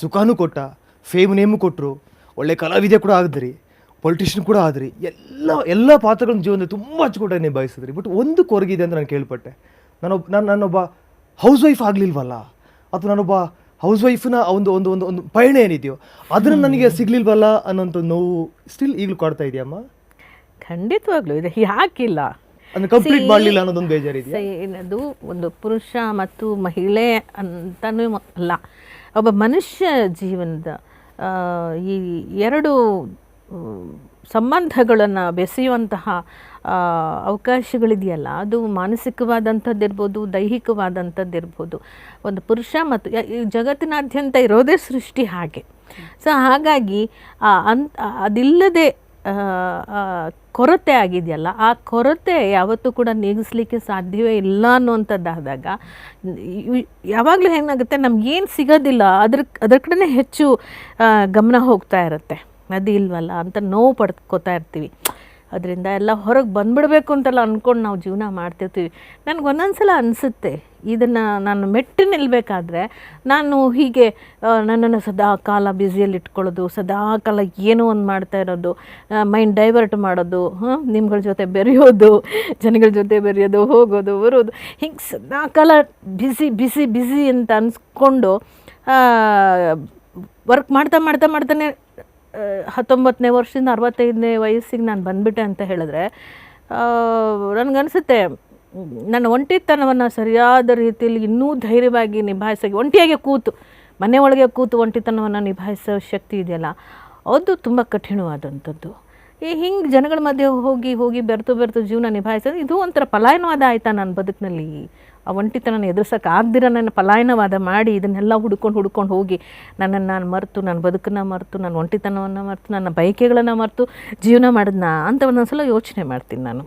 ಸುಖನೂ ಕೊಟ್ಟ fame name ಕೊಟ್ಟರು ಒಳ್ಳೆ ಕಲಾವಿದೆ ಕೂಡ ಆಗಿದ್ರಿ ಪೊಲಿಟಿಷಿಯನ್ ಕೂಡ ಆದ್ರಿ ಎಲ್ಲ ಎಲ್ಲ ಪಾತ್ರಗಳನ್ನ ಜೀವನದಲ್ಲಿ ತುಂಬ ಅಚ್ಚುಕಟ್ಟಾಗಿ ನಿಭಾಯಿಸಿದ್ರಿ. ಬಟ್ ಒಂದು ಕೊರಗಿದೆ ಅಂತ ನಾನು ಕೇಳ್ಪಟ್ಟೆ. ನಾನೊಬ್ಬ ನಾನು ನಾನೊಬ್ಬ ಹೌಸ್ ವೈಫ್ ಆಗಲಿಲ್ವಲ್ಲ? ಅಥವಾ ನಾನೊಬ್ಬ ಹೌಸ್ ವೈಫ್ನ ಒಂದು ಒಂದು ಒಂದು ಒಂದು ಪಯಣ ಏನಿದೆಯೋ ಅದನ್ನು ನನಗೆ ಸಿಗ್ಲಿಲ್ವಲ್ಲ ಅನ್ನೋಂಥ ನೋವು ಸ್ಟಿಲ್ ಈಗಲೂ ಕಾಡ್ತಾ ಇದೆಯಮ್ಮ ಖಂಡಿತವಾಗ್ಲೂ ಇದೆ. ಯಾಕಿಲ್ಲ ಅಂದ್ರೆ ಕಂಪ್ಲೀಟ್ ಮಾಡಲಿಲ್ಲ ಅನ್ನೋದೊಂದು ಬೇಜಾರಿದೆ ಏನದು ಒಂದು ಪುರುಷ ಮತ್ತು ಮಹಿಳೆ ಅಂತನೂ ಅಲ್ಲ. ಒಬ್ಬ ಮನುಷ್ಯ ಜೀವನದ ಈ ಎರಡು ಸಂಬಂಧಗಳನ್ನು ಬೆಸೆಯುವಂತಹ ಅವಕಾಶಗಳಿದೆಯಲ್ಲ ಅದು ಮಾನಸಿಕವಾದಂಥದ್ದಿರ್ಬೋದು ದೈಹಿಕವಾದಂಥದ್ದಿರ್ಬೋದು ಒಂದು ಪುರುಷ ಮತ್ತು ಈ ಜಗತ್ತಿನಾದ್ಯಂತ ಇರೋದೇ ಸೃಷ್ಟಿ ಹಾಗೆ. ಸೊ ಹಾಗಾಗಿ ಅಂತ ಅದಿಲ್ಲದೆ ಕೊರತೆ ಆಗಿದೆಯಲ್ಲ, ಆ ಕೊರತೆ ಯಾವತ್ತೂ ಕೂಡ ನೀಗಿಸ್ಲಿಕ್ಕೆ ಸಾಧ್ಯವೇ ಇಲ್ಲ ಅನ್ನುವಂಥದ್ದಾದಾಗ ಯಾವಾಗಲೂ ಏನಾಗುತ್ತೆ ನಮ್ಗೇನು ಸಿಗೋದಿಲ್ಲ, ಅದ್ರ ಅದ್ರ ಕಡೆ ಹೆಚ್ಚು ಗಮನ ಹೋಗ್ತಾ ಇರುತ್ತೆ. ಅದು ಇಲ್ವಲ್ಲ ಅಂತ ನೋವು ಪಡ್ಕೋತಾ ಇರ್ತೀವಿ. ಅದರಿಂದ ಎಲ್ಲ ಹೊರಗೆ ಬಂದ್ಬಿಡ್ಬೇಕು ಅಂತೆಲ್ಲ ಅಂದ್ಕೊಂಡು ನಾವು ಜೀವನ ಮಾಡ್ತಿರ್ತೀವಿ. ನನಗೆ ಒಂದೊಂದ್ಸಲ ಅನಿಸುತ್ತೆ, ಇದನ್ನು ನಾನು ಮೆಟ್ಟಿ ನಿಲ್ಲಬೇಕಾದ್ರೆ ನಾನು ಹೀಗೆ ನನ್ನನ್ನು ಸದಾ ಕಾಲ ಬ್ಯುಸಿಯಲ್ಲಿ ಇಟ್ಕೊಳ್ಳೋದು, ಸದಾ ಕಾಲ ಏನೋ ಒಂದು ಮಾಡ್ತಾ ಇರೋದು ಮೈಂಡ್ ಡೈವರ್ಟ್ ಮಾಡೋದು ನಿಮ್ಗಳ ಜೊತೆ ಬೆರೆಯೋದು, ಜನಗಳ ಜೊತೆ ಬೆರೆಯೋದು, ಹೋಗೋದು, ಬರೋದು, ಹಿಂಗೆ ಸದಾ ಕಾಲ ಬಿಸಿ ಬಿಸಿ ಬಿಸಿ ಅಂತ ಅನ್ಸ್ಕೊಂಡು ವರ್ಕ್ ಮಾಡ್ತಾ ಮಾಡ್ತಾ ಮಾಡ್ತಾನೆ ಹತ್ತೊಂಬತ್ತನೇ ವರ್ಷದಿಂದ ಅರವತ್ತೈದನೇ ವಯಸ್ಸಿಗೆ ನಾನು ಬಂದುಬಿಟ್ಟೆ ಅಂತ ಹೇಳಿದ್ರೆ ನನಗನ್ಸುತ್ತೆ, ನನ್ನ ಒಂಟಿತನವನ್ನು ಸರಿಯಾದ ರೀತಿಯಲ್ಲಿ ಇನ್ನೂ ಧೈರ್ಯವಾಗಿ ನಿಭಾಯಿಸೋಕೆ, ಒಂಟಿಯಾಗಿ ಕೂತು, ಮನೆ ಒಳಗೆ ಕೂತು ಒಂಟಿತನವನ್ನು ನಿಭಾಯಿಸೋ ಶಕ್ತಿ ಇದೆಯಲ್ಲ, ಅದು ತುಂಬ ಕಠಿಣವಾದಂಥದ್ದು. ಈ ಹಿಂಗೆ ಜನಗಳ ಮಧ್ಯೆ ಹೋಗಿ ಹೋಗಿ ಬೆರೆತು ಬೆರೆತು ಜೀವನ ನಿಭಾಯಿಸೋದು, ಇದು ಒಂಥರ ಪಲಾಯನವಾದ ಆಯಿತಾ ನನ್ನ ಬದುಕಿನಲ್ಲಿ. ಆ ಒಂಟಿತನನ ಎದುರ್ಸೋಕೆ ಆಗ್ದಿರ ನನ್ನ ಪಲಾಯನವಾದ ಮಾಡಿ ಇದನ್ನೆಲ್ಲ ಹುಡ್ಕೊಂಡು ಹುಡ್ಕೊಂಡು ಹೋಗಿ ನನ್ನನ್ನು ನಾನು ಮರೆತು, ನನ್ನ ಬದುಕನ್ನು ಮರೆತು, ನನ್ನ ಒಂಟಿತನವನ್ನು ಮರೆತು, ನನ್ನ ಬಯಕೆಗಳನ್ನು ಮರೆತು ಜೀವನ ಮಾಡಿದ್ನಾ ಅಂತ ಒಂದೊಂದ್ಸಲ ಯೋಚನೆ ಮಾಡ್ತೀನಿ ನಾನು.